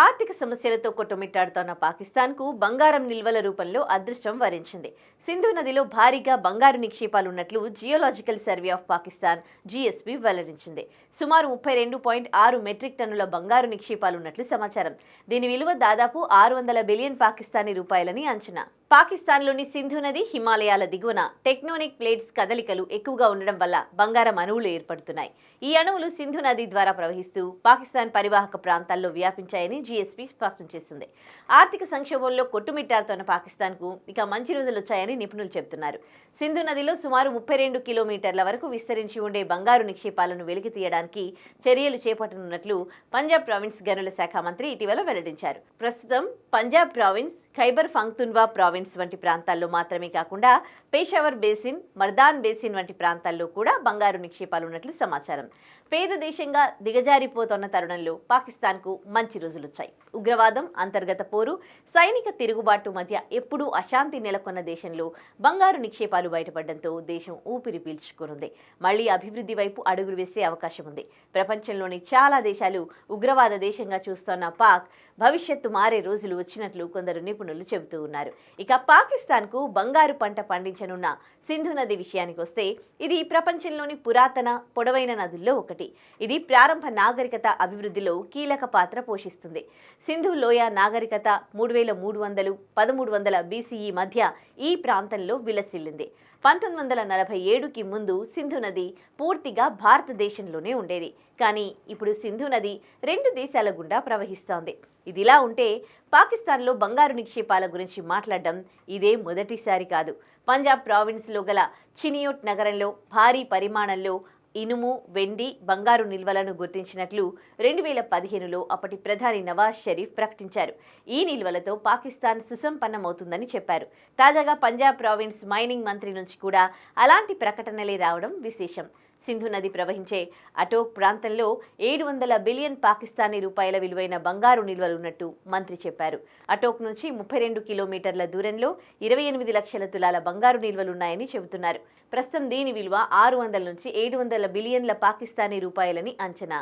ఆర్థిక సమస్యలతో కొట్టుమిట్టాడుతోన్న పాకిస్తాన్కు బంగారం నిల్వల రూపంలో అదృష్టం వరించింది. సింధు నదిలో భారీగా బంగారు నిక్షేపాలున్నట్లు geological survey of Pakistan GSP వెల్లడించింది. సుమారు ముప్పై రెండు పాయింట్ ఆరు మెట్రిక్ టన్నుల బంగారు నిక్షేపాలున్నట్లు సమాచారం. దీని విలువ దాదాపు ఆరు వందల బిలియన్ పాకిస్తానీ రూపాయలని అంచనా. పాకిస్తాన్లోని సింధు నది హిమాలయాల దిగువన టెక్నోనిక్ ప్లేట్స్ కదలికలు ఎక్కువగా ఉండడం వల్ల బంగారం అణువులు ఏర్పడుతున్నాయి. ఈ అణువులు సింధు నది ద్వారా ప్రవహిస్తూ పాకిస్తాన్ పరివాహక ప్రాంతాల్లో వ్యాపించాయని జీఎస్పీ స్పష్టం చేసింది. ఆర్థిక సంక్షోభంలో కొట్టుమిట్టాడుతున్న పాకిస్తాన్కు ఇక మంచి రోజులు వచ్చాయని నిపుణులు చెబుతున్నారు. సింధు నదిలో సుమారు ముప్పై రెండు కిలోమీటర్ల వరకు విస్తరించి ఉండే బంగారు నిక్షేపాలను వెలికి తీయడానికి చర్యలు చేపట్టనున్నట్లు పంజాబ్ ప్రావిన్స్ గనుల శాఖ మంత్రి ఇటీవల వెల్లడించారు. ప్రస్తుతం పంజాబ్ ప్రావిన్స్ ఖైబర్ ఫంక్తున్వా ప్రావిన్స్ వంటి ప్రాంతాల్లో మాత్రమే కాకుండా పేషావర్ బేసిన్ మర్దాన్ బేసిన్ వంటి ప్రాంతాల్లో కూడా బంగారు నిక్షేపాలు ఉన్నట్లు సమాచారం. పేద దేశంగా దిగజారిపోతున్న తరుణంలో పాకిస్తాన్కు మంచి రోజులొచ్చాయి. ఉగ్రవాదం అంతర్గత పోరు సైనిక తిరుగుబాటు మధ్య ఎప్పుడూ అశాంతి నెలకొన్న దేశంలో బంగారు నిక్షేపాలు బయటపడడంతో దేశం ఊపిరి పీల్చుకునుంది. మళ్ళీ అభివృద్ధి వైపు అడుగులు వేసే అవకాశం ఉంది. ప్రపంచంలోని చాలా దేశాలు ఉగ్రవాద దేశంగా చూస్తోన్న పాక్ భవిష్యత్తు మారే రోజులు వచ్చినట్లు కొందరు నిపుణులు చెబుతూ ఉన్నారు. ఇక పాకిస్తాన్కు బంగారు పంట పండించనున్న సింధు నది విషయానికి వస్తే ఇది ప్రపంచంలోని పురాతన పొడవైన నదుల్లో ఒకటి. ఇది ప్రారంభ నాగరికత అభివృద్ధిలో కీలక పాత్ర పోషిస్తుంది. సింధు లోయ నాగరికత మూడు వేల మూడు వందలు పదమూడు వందల బీసీఈ మధ్య ఈ ప్రాంతంలో విలసిల్లింది. పంతొమ్మిది వందల నలభై ఏడుకి ముందు సింధు నది పూర్తిగా భారతదేశంలోనే ఉండేది. కానీ ఇప్పుడు సింధు నది రెండు దేశాల గుండా ప్రవహిస్తోంది. ఇదిలా ఉంటే పాకిస్తాన్లో బంగారు నిక్షేపాల గురించి మాట్లాడడం ఇదే మొదటిసారి కాదు. పంజాబ్ ప్రావిన్స్లో గల చినియోట్ నగరంలో భారీ పరిమాణంలో ఇనుము వెండి బంగారు నిల్వలను గుర్తించినట్లు రెండు వేల పదిహేనులో అప్పటి ప్రధాని నవాజ్ షరీఫ్ ప్రకటించారు. ఈ నిల్వలతో పాకిస్తాన్ సుసంపన్నమవుతుందని చెప్పారు. తాజాగా పంజాబ్ ప్రావిన్స్ మైనింగ్ మంత్రి నుంచి కూడా అలాంటి ప్రకటనలే రావడం విశేషం. సింధు నది ప్రవహించే అటోక్ ప్రాంతంలో ఏడు వందల బిలియన్ పాకిస్తానీ రూపాయల విలువైన బంగారు నిల్వలున్నట్టు మంత్రి చెప్పారు. అటోక్ నుంచి ముప్పై రెండు కిలోమీటర్ల దూరంలో ఇరవై ఎనిమిది లక్షల తులాల బంగారు నిల్వలున్నాయని చెబుతున్నారు. ప్రస్తుతం దీని విలువ ఆరు వందల నుంచి ఏడు వందల బిలియన్ల పాకిస్తానీ రూపాయలని అంచనా.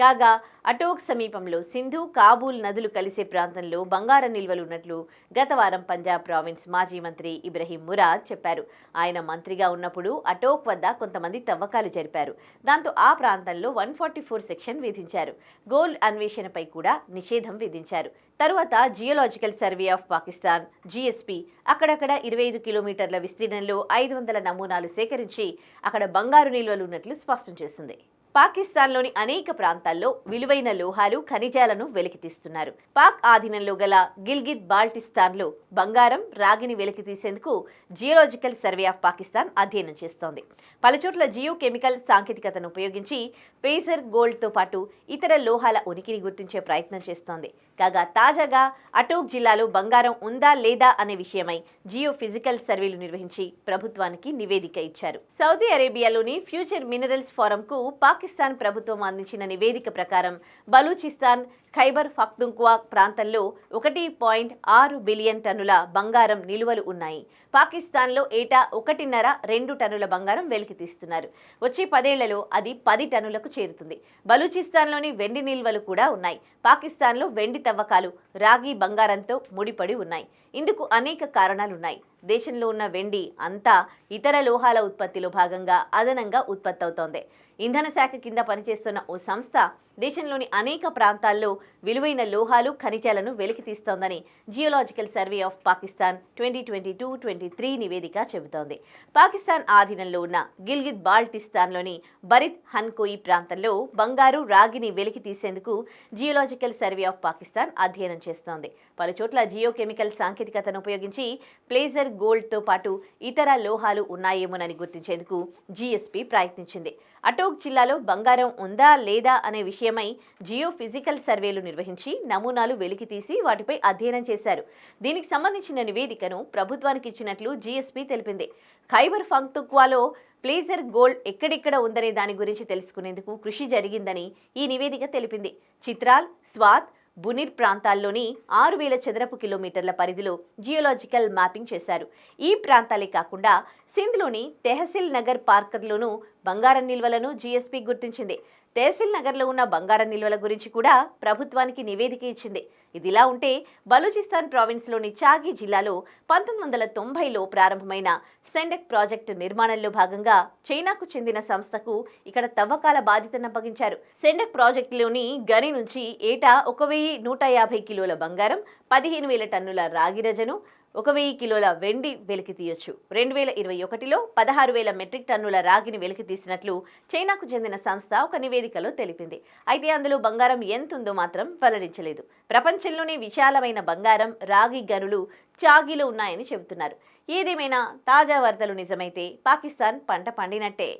కాగా అటోక్ సమీపంలో సింధు కాబూల్ నదులు కలిసే ప్రాంతంలో బంగారం నిల్వలున్నట్లు గత వారం పంజాబ్ ప్రావిన్స్ మాజీ మంత్రి ఇబ్రహీం మురాద్ చెప్పారు. ఆయన మంత్రిగా ఉన్నప్పుడు అటోక్ వద్ద కొంతమంది తవ్వకాలు జరిపారు. దాంతో ఆ ప్రాంతంలో వన్ ఫార్టీ ఫోర్ సెక్షన్ విధించారు. గోల్డ్ అన్వేషణపై కూడా నిషేధం విధించారు. తరువాత geological survey of Pakistan GSP అక్కడక్కడ ఇరవై ఐదు కిలోమీటర్ల విస్తీర్ణంలో ఐదు వందల నమూనాలు సేకరించి అక్కడ బంగారు నిల్వలు ఉన్నట్లు స్పష్టం చేసింది. పాకిస్తాన్లోని అనేక ప్రాంతాల్లో విలువైన లోహాలు ఖనిజాలను వెలికితీస్తున్నారు పాక్ ఆధీనంలో గల గిల్గిత్ బాల్టిస్తాన్లో బంగారం రాగిని వెలికితీసేందుకు జియోలాజికల్ సర్వే ఆఫ్ పాకిస్తాన్ అధ్యయనం చేస్తోంది. పలుచోట్ల జియో కెమికల్ సాంకేతికతను ఉపయోగించి పేజర్ గోల్డ్తో పాటు ఇతర లోహాల ఉనికిని గుర్తించే ప్రయత్నం చేస్తోంది. కాగా తాజాగా అటోక్ జిల్లాలో బంగారం ఉందా లేదా అనే విషయమై జియో ఫిజికల్ సర్వేలు నిర్వహించి ప్రభుత్వానికి నివేదిక ఇచ్చారు. సౌదీ అరేబియాలోని ఫ్యూచర్ మినరల్స్ ఫోరంకు పాకిస్తాన్ పాకిస్తాన్ ప్రభుత్వం అందించిన నివేదిక ప్రకారం బలూచిస్తాన్ ఖైబర్ ఫక్దుంక్వా ప్రాంతంలో ఒకటి పాయింట్ ఆరు బిలియన్ టన్నుల బంగారం నిలువలు ఉన్నాయి. పాకిస్తాన్లో ఏటా ఒకటిన్నర రెండు టన్నుల బంగారం వెలికి తీస్తున్నారు. వచ్చే పదేళ్ళలో అది పది టన్నులకు చేరుతుంది. బలూచిస్తాన్లోని వెండి నిల్వలు కూడా ఉన్నాయి. పాకిస్తాన్లో వెండి తవ్వకాలు రాగి బంగారంతో ముడిపడి ఉన్నాయి. ఇందుకు అనేక కారణాలున్నాయి. దేశంలో ఉన్న వెండి అంతా ఇతర లోహాల ఉత్పత్తిలో భాగంగా అదనంగా ఉత్పత్తి అవుతోంది ఇంధన శాఖ కింద పనిచేస్తున్న ఓ సంస్థ దేశంలోని అనేక ప్రాంతాల్లో విలువైన లోహాలు ఖనిజాలను వెలికి తీస్తోందని geological survey of Pakistan twenty twenty two twenty three నివేదిక చెబుతోంది. పాకిస్తాన్ ఆధీనంలో ఉన్న గిల్గిత్ బాల్టిస్తాన్లోని బరిత్ హన్కోయి ప్రాంతంలో బంగారు రాగిని వెలికి తీసేందుకు జియోలాజికల్ సర్వే ఆఫ్ పాకిస్తాన్ అధ్యయనం చేస్తోంది. పలుచోట్ల జియోకెమికల్ సాంకేతికతను ఉపయోగించి ప్లేజర్ గోల్డ్తో పాటు ఇతర లోహాలు ఉన్నాయేమోనని గుర్తించేందుకు జీఎస్పీ ప్రయత్నించింది. అటోక్ జిల్లాలో బంగారం ఉందా లేదా అనే విషయమై జియో ఫిజికల్ సర్వేలు నిర్వహించి నమూనాలు వెలికితీసి వాటిపై అధ్యయనం చేశారు. దీనికి సంబంధించిన నివేదికను ప్రభుత్వానికి ఇచ్చినట్లు జీఎస్పీ తెలిపింది. ఖైబర్ ఫంక్తుక్వాలో ప్లేజర్ గోల్డ్ ఎక్కడెక్కడ ఉందనే దాని గురించి తెలుసుకునేందుకు కృషి జరిగిందని ఈ నివేదిక తెలిపింది. చిత్రాల్ స్వాత్ బునిర్ ప్రాంతాల్లోని ఆరు వేల చదరపు కిలోమీటర్ల పరిధిలో జియోలాజికల్ మ్యాపింగ్ చేశారు. ఈ ప్రాంతాలే కాకుండా సింధ్లోని తెహసిల్ నగర్ పార్కర్లోనూ బంగారం నిల్వలను జీఎస్పీ గుర్తించింది. తహసీల్ నగర్లో ఉన్న బంగారం నిల్వల గురించి కూడా ప్రభుత్వానికి నివేదిక ఇచ్చింది. ఇదిలా ఉంటే బలూచిస్తాన్ ప్రావిన్స్లోని చాగి జిల్లాలో పంతొమ్మిది వందల తొంభైలో ప్రారంభమైన సెండెక్ ప్రాజెక్టు నిర్మాణంలో భాగంగా చైనాకు చెందిన సంస్థకు ఇక్కడ తవ్వకాల బాధ్యతను అప్పగించారు సెండెక్ ప్రాజెక్టులోని గని నుంచి ఏటా ఒక వెయ్యి నూట యాభై కిలోల బంగారం పదిహేను వేల టన్నుల రాగిరజను ఒక వెయ్యి కిలోల వెండి వెలికి తీయొచ్చు. రెండు వేల ఇరవై ఒకటిలో పదహారు వేల మెట్రిక్ టన్నుల రాగిని వెలికి తీసినట్లు చైనాకు చెందిన సంస్థ ఒక నివేదికలో తెలిపింది. అయితే అందులో బంగారం ఎంత ఉందో మాత్రం వెల్లడించలేదు. ప్రపంచంలోనే విశాలమైన బంగారం రాగి గనులు చాగిలో ఉన్నాయని చెబుతున్నారు. ఏదేమైనా తాజా వార్తలు నిజమైతే పాకిస్తాన్ పంట పండినట్టే.